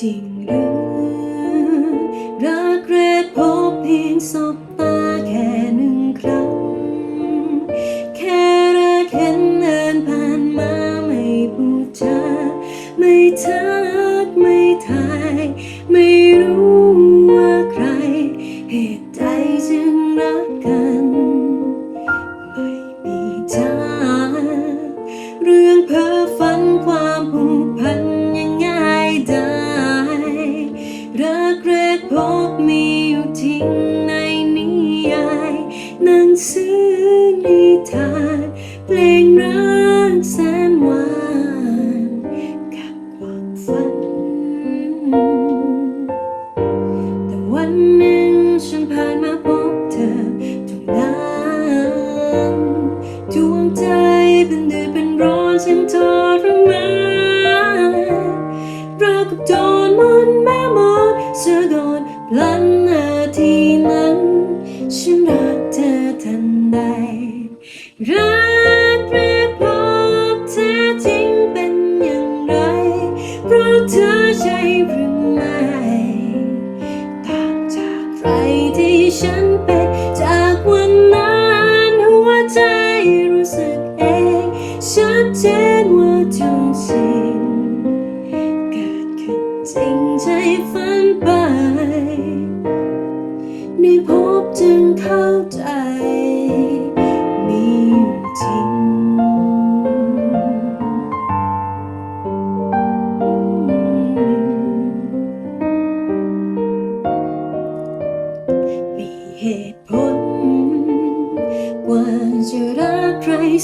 จริงหรือ รักแรกพบเพียงสบตาแค่หนึ่งครั้ง แค่รักเห็นเดินผ่านมาไม่พูดจาไม่ทัก หนังสือนิทานเพลงรักแสนหวานกับความฝัน แต่วันหนึ่งฉันผ่านมาพบเธอตรงนั้นดวงใจเป็นเดือดเป็นร้อนฉันทรมานราวกับโดนมนต์แม่มดเสือกอดพลัน รักแรกพบแท้จริงเป็นอย่างไร เพราะเธอใช่หรือไม่ต่างจากใครที่ฉันเป็นจากวันนั้นหัวใจรู้สึกเองชัดเจนว่าทุกสิ่งเกิดขึ้นจริงใจฝันไป ได้พบจึงเข้าใจ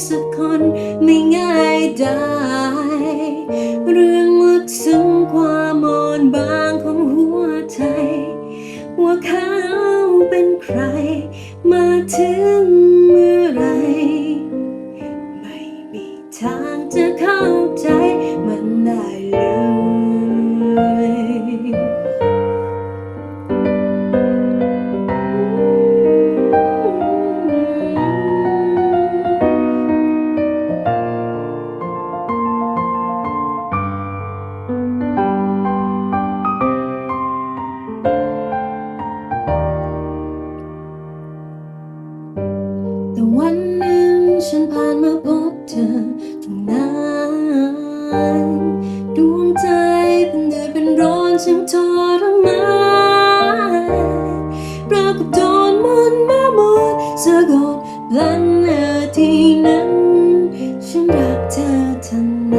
สักคนไม่ง่ายได้ เรื่องลึกซึ้งความอ่อนบางของหัวใจ ว่าเขาเป็นใคร มาถึงเมื่อไร ฉันผ่านมาพบเธอตรงนั้นดวงใจเป็นเดือดเป็นร้อนฉันทรมานรากฏโดนมนต์แม่มดสะกดพลันนาทีนั้น ฉันรักเธอทันใด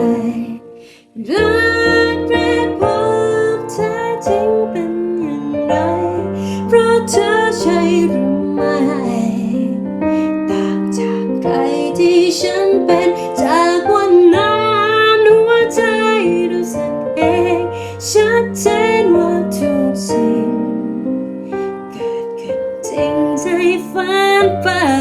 ฝัน